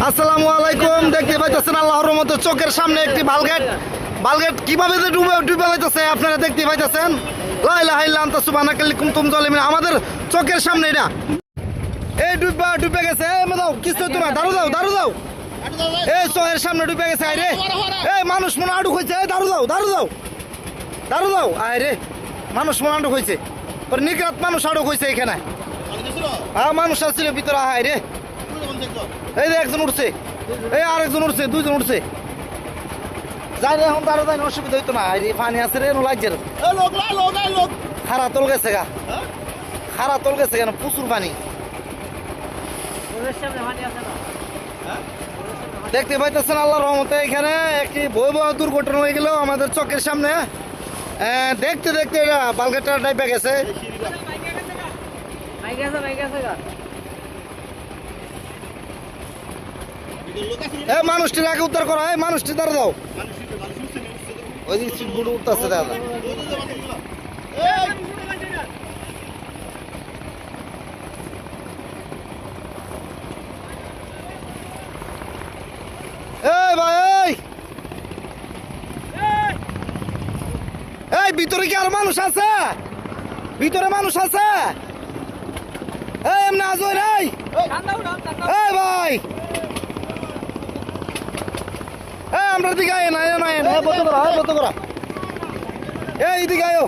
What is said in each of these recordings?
আসসালামু আলাইকুম, দেখতে পাইতেছেন আল্লাহর মতো চোখের সামনে একটি বালগেট। বালগেট কীভাবে যে ডুবে ডুবে হইতেছে আপনারা দেখতে পাইতেছেন? আমাদের চোখের সামনে এটা। এই ডুবে ডুবে গেছে। কিছু তো না দাঁড়ু দাও দাঁড়ু দাও। এই চোখের সামনে ডুবে গেছে আরে এই মানুষ মনে আডুক হয়েছে দাঁড়ু দাও দাঁড়ু দাও। দাঁড়ু দাও আরে মানুষ মনে আডুক হয়েছে পর নিকরাত মানুষ আডুক হয়েছে এখানে। হ্যাঁ মানুষ আসছিল ভিতরে আয় রে এই যে একজন উঠছে। এই আরেকজন উঠছে দুইজন উঠছে। যাই রে এখন তারা যাই অসুবিধা হইতো না। এই পানি আছে রে লাগছে রে। খারা তল গেছে গা। খারা তল গেছে কেন? প্রচুর পানি। দেখতে পাইতেছেন আল্লাহ রহমতে এখানে একটি ভয়াবহ দুর্ঘটনা হয়ে গেল আমাদের চোখের সামনে। দেখতে দেখতে এটা বালঘাটটা টাইপে গেছে। এ, মানুষটির আগে উদ্ধার করা এই মানুষটি দাঁড়া দাও। ওই যে সিটগুলো উঠতেছে, দাদা। এই ভাই, এই। ভিতরে কি আর মানুষ আছে? ভিতরে মানুষ আছে? এই, এমনি আজ এই ভাই। আমরা দিকে আয় না আয় না বত করা বত করা এই দিকে আয়ো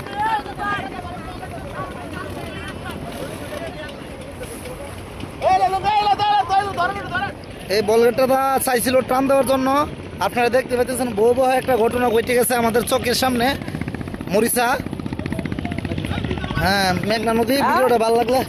এই বলগেটটা চাইছিল টান দেওয়ার জন্য। আপনারা দেখতে পাচ্ছেন বহু বউ একটা ঘটনা ঘটে গেছে আমাদের চোখের সামনে। মরিচা। হ্যাঁ মেঘনা নদী, ভিডিওটা ভালো লাগলে